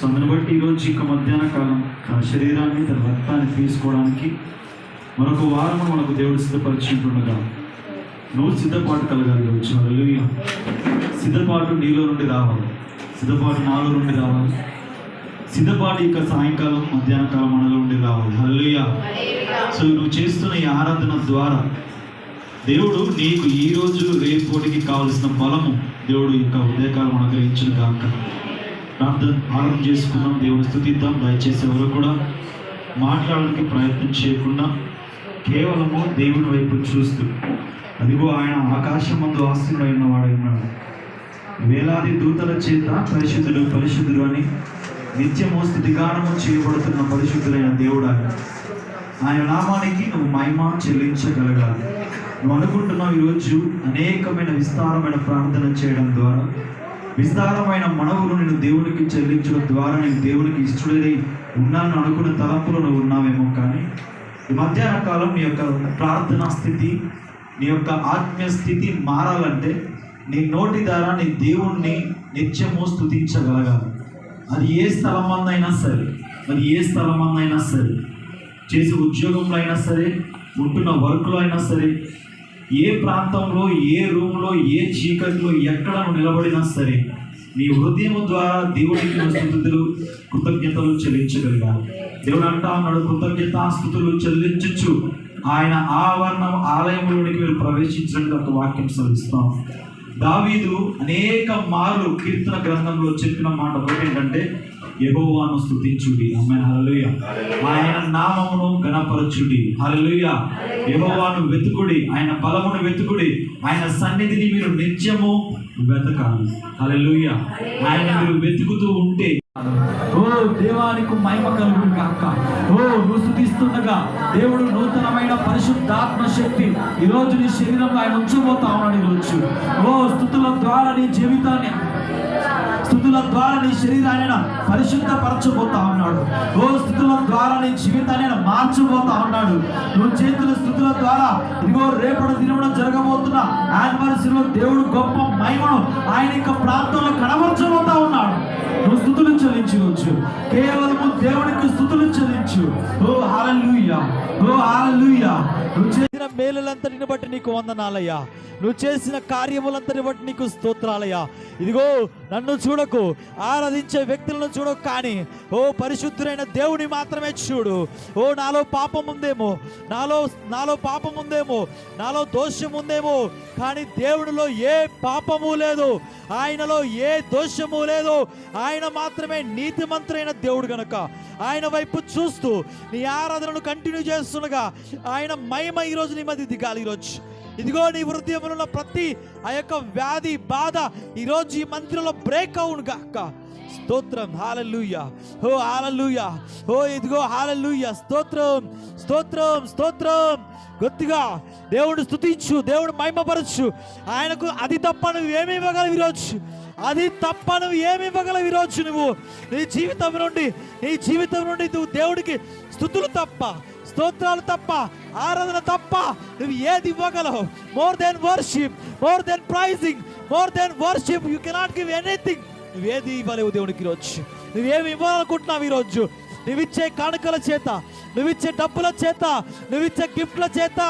So అందుని బట్టి ఈరోజు ఇంకా మధ్యాహ్న కాలం తన శరీరాన్ని తన రక్తాన్ని తీసుకోవడానికి మరొక వారం మనకు దేవుడు సిద్ధపరిచింటుండగా నువ్వు సిద్ధపాటు కలగాలి వచ్చిన హల్లెలూయా. సిద్ధపాటు నీలో నుండి రావాలి. సిద్ధపాటు నాలో నుండి రావాలి. సిద్ధపాటు ఇంకా సాయంకాలం మధ్యాహ్న కాలం మనలో నుండి రావాలి. హల్లెలూయా. సో నువ్వు చేస్తున్న ఈ ఆరాధన ద్వారా దేవుడు నీకు ఈ రోజు రేపోటికి కావలసిన బలము దేవుడు ఇంకా ఉదయకాలం అనుగ్రహించిన కాక ప్రార్థన ఆరంభం చేసుకున్నాం. దేవుని స్థుతిద్దాం. దయచేసి ఎవరు కూడా మాట్లాడడానికి ప్రయత్నం చేయకుండా కేవలము దేవుని వైపు చూస్తూ అదిగో ఆయన ఆకాశం మందు ఆస్తుడైన వాడై ఉన్నాడు. వేలాది దూతల చేత పరిశుద్ధుడు పరిశుద్ధుడు అని నిత్యము స్థితిగానము చేయబడుతున్న పరిశుద్ధులైన దేవుడు ఆయన. ఆయన నామానికి నువ్వు మహిమ చెల్లించగలగాలి. నువ్వు అనుకుంటున్నావు ఈరోజు అనేకమైన విస్తారమైన ప్రార్థన చేయడం ద్వారా విస్తారమైన మనవులు నేను దేవునికి చెల్లించడం ద్వారా నేను దేవునికి ఇష్టడై ఉన్నాను అనుకున్న తలంపులో నువ్వు ఉన్నావేమో కానీ ఈ మధ్యాహ్న కాలం నీ యొక్క ప్రార్థనా స్థితి నీ యొక్క ఆత్మీయ స్థితి మారాలంటే నీ నోటి ద్వారా నీ దేవుణ్ణి నిత్యము స్థుతించగలగాలి. అది ఏ స్థలం సరే అది ఏ స్థలం సరే చేసే ఉద్యోగంలో అయినా సరే ఉంటున్న వర్క్లో అయినా సరే ఏ ప్రాంతంలో ఏ రూమ్లో ఏ చీకట్లో ఎక్కడ నువ్వు నిలబడినా సరే నీ హృదయం ద్వారా దేవుడికి స్థుతులు కృతజ్ఞతలు చెల్లించగలిగాను. దేవుడు అంటా ఉన్నాడు కృతజ్ఞత స్థుతులు చెల్లించచ్చు. ఆయన ఆవరణం ఆలయంలోనికి మీరు ప్రవేశించినట్టు ఒక వాక్యం సవిస్తాం దావీదు అనేక మార్లు కీర్తన గ్రంథంలో చెప్పిన మాట ఒకటి ఏంటంటే యెహోవాను స్తుతించుడి. అమ్మాయి హల్లెలూయ ఆయన నామమును గణపరచుడి హల్లెలూయ యెహోవాను వెతుకుడి. ఆయన బలమును వెతుకుడి. ఆయన సన్నిధిని మీరు నిత్యము వెతకాలి. హల్లెలూయ ఆయన మీరు వెతుకుతూ ఉంటే ఓ దేవానికి మహిమ కలుగు కాక ఓ నువ్వు స్థుతిస్తుండగా దేవుడు నూతనమైన పరిశుద్ధాత్మ శక్తి ఈ రోజు నీ శరీరంలో ఆయన ఉంచబోతా ఉన్నాడు ఈరోజు. ఓ స్థుతుల ద్వారా నీ జీవితాన్ని స్థుతుల ద్వారా నీ శరీరాన్ని ఆయన పరిశుద్ధపరచబోతా ఉన్నాడు. ఓ స్థుతుల ద్వారా నీ జీవితాన్ని మార్చబోతా ఉన్నాడు. నువ్వు చేతుల స్థుతుల ద్వారా ఇదిగో రేపటి దినమున జరగబోతున్న యానివర్సరీలో దేవుడు గొప్ప మహిమను ఆయన యొక్క ప్రాంతంలో కనబరచబోతా ఉన్నాడు. నువ్వు స్థుతులు చెల్లించవచ్చు. కేవలము దేవునికి స్థుతులు చెల్లించు. ఓ హాలూయ ఓ హాలూయ నువ్వు మేలులంతటిని బట్టి నీకు వందనాలయ్యా. నువ్వు చేసిన కార్యములంతటిని బట్టి నీకు స్తోత్రాలయ్యా. ఇదిగో నన్ను చూడకు ఆరాధించే వ్యక్తులను చూడకు కానీ ఓ పరిశుద్ధుడైన దేవుని మాత్రమే చూడు. ఓ నాలో పాపం ఉందేమో నాలో నాలో పాపం ఉందేమో నాలో దోషం ఉందేమో కానీ దేవుడిలో ఏ పాపము లేదు. ఆయనలో ఏ దోషము లేదు. ఆయన మాత్రమే నీతిమంతుడైన దేవుడు గనక. ఆయన వైపు చూస్తూ నీ ఆరాధనను కంటిన్యూ చేస్తుండగా ఆయన మహిమ ఈరోజు నీ మధ్య దిగాలి ఈరోజు. ఇదిగో నీ హృదయంలో ఉన్న ప్రతి ఆ యొక్క వ్యాధి బాధ ఈరోజు ఈ మందిరంలో బ్రేక్ అవును గాక. స్తోత్రం. హాలూయ హో హాలూయ హో ఇదిగో హాలూయ స్తోత్రం. స్తోత్రం. స్తోత్రం. గొత్తిగా దేవుడు స్తుతించు దేవుడు మహిమపరచు. ఆయనకు అది తప్ప నువ్వు ఏమి ఇవ్వగలవు ఈరోజు? అది తప్ప నువ్వు ఏమి ఇవ్వగలవు ఈరోజు నువ్వు? నీ జీవితం నుండి నీ జీవితం నుండి నువ్వు దేవుడికి స్థుతులు తప్ప స్తోత్రాలు తప్ప ఆరాధన తప్ప నువ్వు ఏది ఇవ్వగలవు. More than worship more than praising more than worship you cannot give anything నువ్వేది ఇవ్వలేవు దేవునికి ఈరోజు. నువ్వేమి ఇవ్వాలనుకుంటున్నావు ఈరోజు. నువ్విచ్చే కానుకల చేత నువ్విచ్చే డబ్బుల చేత నువ్విచ్చే గిఫ్ట్ల చేత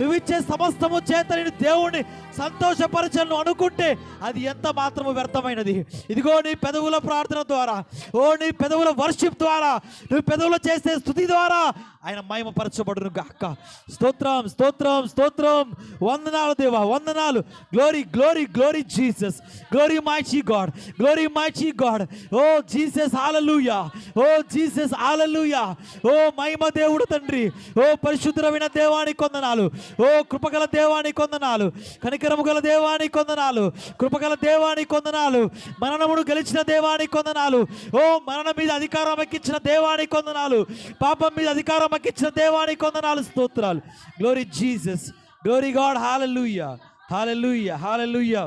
నువ్విచ్చే సమస్తము చేత నేను దేవుణ్ణి సంతోషపరచను అనుకుంటే అది ఎంత మాత్రము వ్యర్థమైనది. ఇదిగో నీ పెదవుల ప్రార్థన ద్వారా ఓ నీ పెదవుల వర్షిప్ ద్వారా నువ్వు పెదవులు చేసే స్థుతి ద్వారా ఆయన మహిమపరచబడును గాక. స్తోత్రం స్తోత్రం స్తోత్రం. వందనాలు దేవా వందనాలు. Glory glory glory Jesus glory mighty God glory mighty God O Jesus hallelujah O Jesus hallelujah ఓ మహిమ దేవుడు తండ్రి. ఓ పరిశుద్ధమైన దేవానికి కొందనాలు ఓ కృపగల దేవానికి కొందనాలు కనికరము గల దేవానికి కొందనాలు కృపగల దేవానికి కొందనాలు మరణమును గెలిచిన దేవానికి కొందనాలు ఓ మరణం మీద అధికారం ఎక్కించిన దేవానికి కొందనాలు పాపం మీద అధికారం ఎక్కించిన దేవానికి కొందనాలు స్తోత్రాలు. Glory Jesus glory God hallelujah hallelujah hallelujah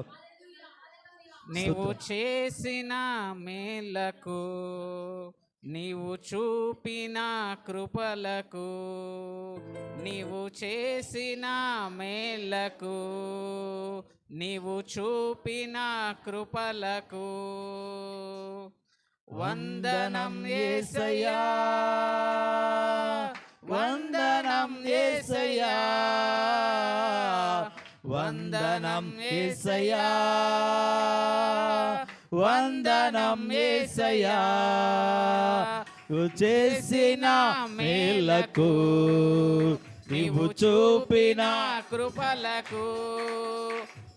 నీవు చేసిన మేలకు నీవు చూపిన కృపలకు నీవు చేసిన మేలకు నీవు చూపిన కృపలకు వందనం ఏసయ్యా. వందనం ఏసయ్యా. వందనం ఏసయ్యా. వందనం ఏసయ్యా. చేసిన మేలకు నీవు చూపిన కృపలకు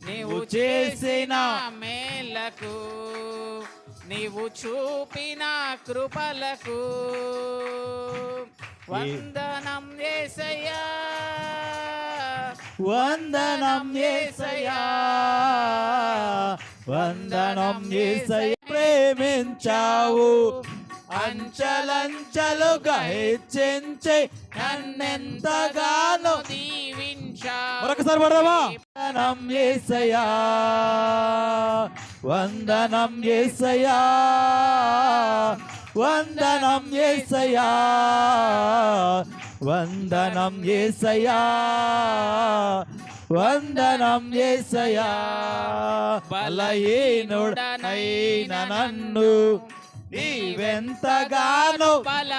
నీవు చేసిన మేలకు నీవు చూపిన కృపలకు వందనం ఏసయ్యా. వందనం ఏసయ్యా. వందనం ఏసయ్య. ప్రేమించావు. అంచలంచలుగా హెచ్చించి నన్నెంతగానో దీవించా మరొకసారి పడదామా? వందనం ఏసయ్యా. వందనం ఏసయా వందనం ఏసయా వందనం ఏసయా వందనం ఏసయా బలహీనుడనైన నన్ను నీవెంతగానో బల